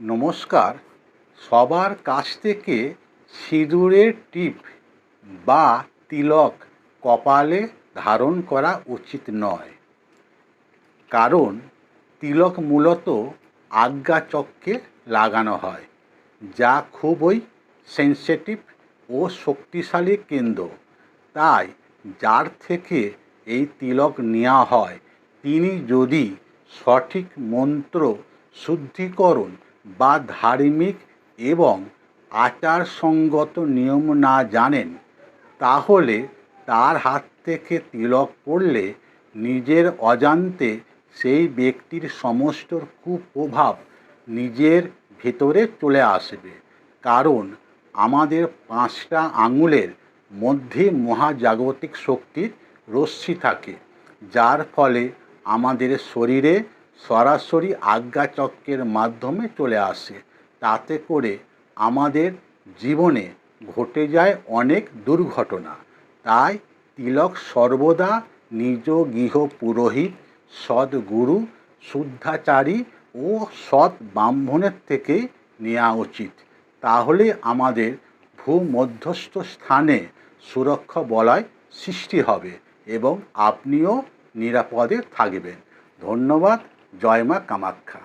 নমস্কার। সবার কাছ থেকে সিঁদুরের টিপ বা তিলক কপালে ধারণ করা উচিত নয়। কারণ তিলক মূলত আজ্ঞাচক্রে লাগানো হয়, যা খুবই সেন্সিটিভ ও শক্তিশালী কেন্দ্র। তাই যার থেকে এই তিলক নেওয়া হয়, তিনি যদি সঠিক মন্ত্র শুদ্ধিকরণ বা ধার্মিক এবং আচারসঙ্গত নিয়ম না জানেন, তাহলে তার হাত থেকে তিলক পড়লে নিজের অজান্তে সেই ব্যক্তির সমস্ত কুপ্রভাব নিজের ভেতরে চলে আসবে। কারণ আমাদের পাঁচটা আঙুলের মধ্যে মহাজাগতিক শক্তির রশ্মি থাকে, যার ফলে আমাদের শরীরে সরাসরি আজ্ঞাচক্রের মাধ্যমে চলে আসে। তাতে করে আমাদের জীবনে ঘটে যায় অনেক দুর্ঘটনা। তাই তিলক সর্বদা নিজ গৃহ পুরোহিত, সদ্গুরু, শুদ্ধাচারী ও সৎ ব্রাহ্মণের থেকে নেওয়া উচিত। তাহলে আমাদের ভূমধ্যস্থ স্থানে সুরক্ষা বলয় সৃষ্টি হবে এবং আপনিও নিরাপদে থাকবেন। ধন্যবাদ। জয় মা কামাখ্যা।